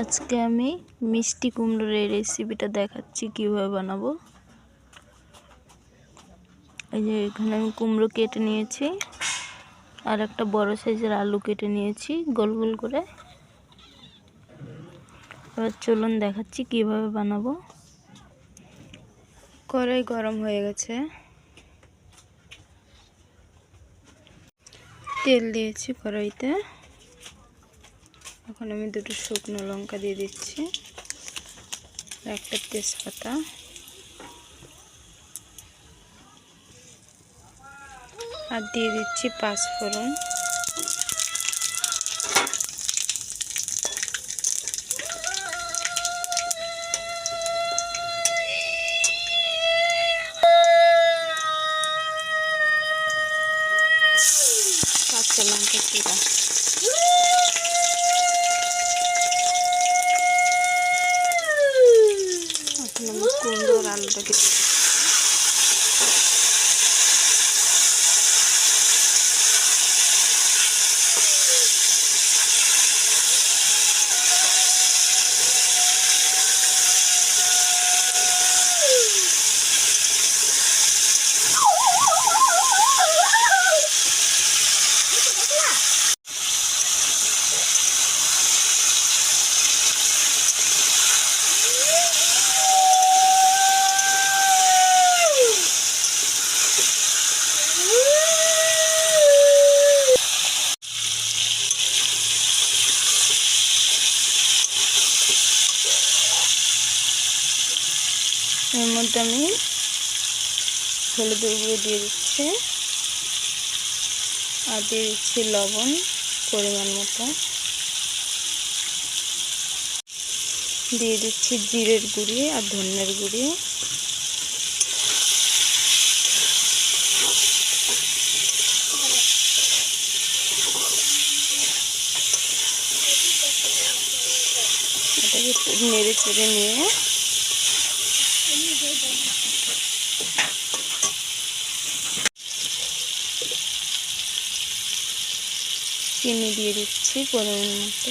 আজকে আমি মিষ্টি কুমড়োর এই রেসিপিটা দেখাচ্ছি কীভাবে বানাবো। এই যে এখানে আমি কুমড়ো কেটে নিয়েছি, আর একটা বড় সাইজের আলু কেটে নিয়েছি গোল গোল করে। এবার চলুন দেখাচ্ছি কীভাবে বানাবো। কড়াই গরম হয়ে গেছে। তেল দিয়েছি কড়াইতে। এখন আমি দুটো শুকনো লঙ্কা দিয়ে দিচ্ছি। একটা তেজপাতা। আর দিয়ে দিচ্ছি পাঁচফোড়ন। কাঁচা লঙ্কা চিরা এখন আমি কুমড়ো আর এর মধ্যে আমি হলুদের গুঁড়ো দিয়ে দিচ্ছি। আর দিয়ে দিচ্ছি লবণ পরিমাণ মতো। দিয়ে দিচ্ছি জিরের গুঁড়ি আর ধনের গুঁড়ি। এটাকে নেড়ে চেড়ে নিয়ে চিনি দিয়ে দিচ্ছি পরিমাণ মতো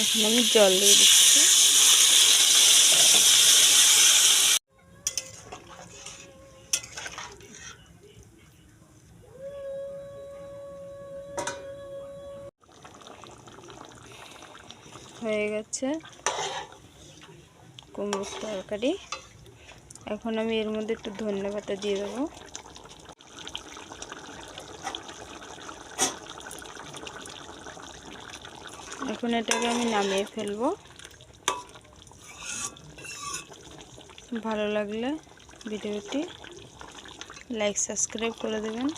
এখন আমি জল দিয়ে দিচ্ছি। হয়ে গেছে। কুমড়োর তরকারি। এখন আমি এর মধ্যে একটু ধনে পাতা দিয়ে দেবো। এখন এটাকে আমি নামিয়ে ফেলব। ভালো লাগলে ভিডিওটি লাইক, সাবস্ক্রাইব করে দেবেন।